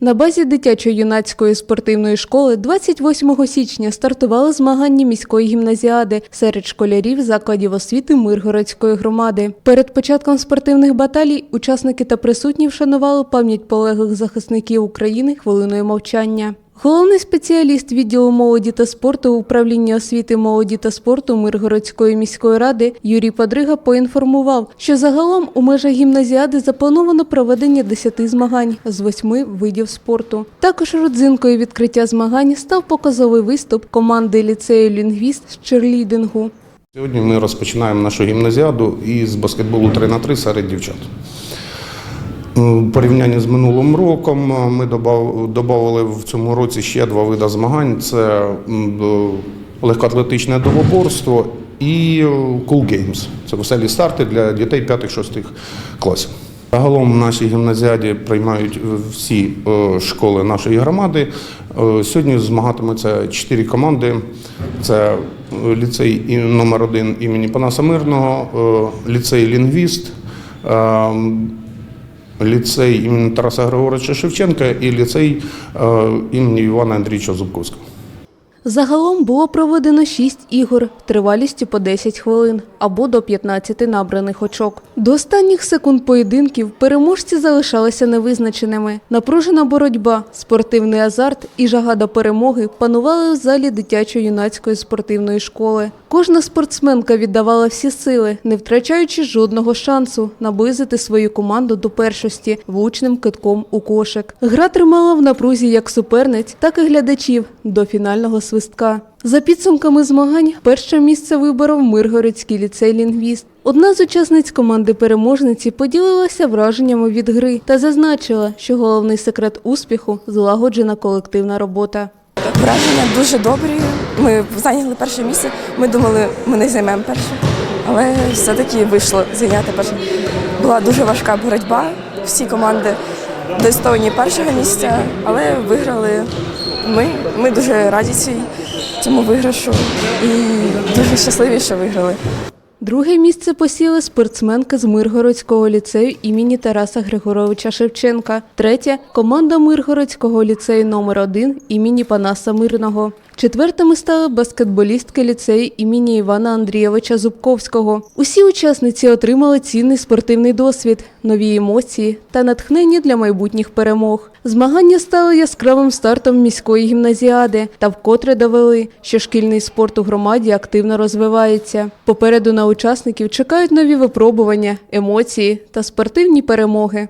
На базі дитячо-юнацької спортивної школи 28 січня стартували змагання міської гімназіади серед школярів закладів освіти Миргородської громади. Перед початком спортивних баталій учасники та присутні вшанували пам'ять полеглих захисників України хвилиною мовчання. Головний спеціаліст відділу молоді та спорту управління освіти молоді та спорту Миргородської міської ради Юрій Падрига поінформував, що загалом у межах гімназіади заплановано проведення 10 змагань з восьми видів спорту. Також родзинкою відкриття змагань став показовий виступ команди ліцею лінгвіст з черлідингу. Сьогодні ми розпочинаємо нашу гімназіаду із баскетболу 3 на 3 серед дівчат. У порівнянні з минулим роком е, ми додали в цьому році ще два види змагань: це е, легкоатлетичне довоборство і е, Cool Games. Це веселі старти для дітей 5-6 класів. Загалом в нашій гімназіаді приймають всі е, школи нашої громади. Е, Сьогодні змагатимуться чотири команди. Це е, ліцей номер один імені Панаса Мирного, е, ліцей Лінгвіст, е, ліцей імені Тараса Григоровича Шевченка і ліцей е, імені Івана Андрійовича Зубковського. Загалом було проведено 6 ігор тривалістю по 10 хвилин або до 15 набраних очок. До останніх секунд поєдинків переможці залишалися невизначеними. Напружена боротьба, спортивний азарт і жага до перемоги панували в залі дитячо-юнацької спортивної школи. Кожна спортсменка віддавала всі сили, не втрачаючи жодного шансу наблизити свою команду до першості влучним китком у кошик. Гра тримала в напрузі як суперниць, так і глядачів до фінального свистка. За підсумками змагань, перше місце виборов Миргородський ліцей лінгвіст. Одна з учасниць команди переможниці поділилася враженнями від гри та зазначила, що головний секрет успіху злагоджена колективна робота. Враження дуже добрі. Ми зайняли перше місце. Ми думали, ми не займемо перше, але все-таки вийшло зайняти перше. Була дуже важка боротьба. Всі команди достойні першого місця, але виграли ми. Ми дуже раді цій цьому виграшу і дуже щасливі, що виграли. Друге місце посіли спортсменки з Миргородського ліцею імені Тараса Григоровича Шевченка. Третє команда Миргородського ліцею номер 1 імені Панаса Мирного. Четвертими стали баскетболістки ліцею імені Івана Андрійовича Зубковського. Усі учасниці отримали цінний спортивний досвід, нові емоції та натхнення для майбутніх перемог. Змагання стали яскравим стартом міської гімназіади та вкотре довели, що шкільний спорт у громаді активно розвивається. Попереду на учасників чекають нові випробування, емоції та спортивні перемоги.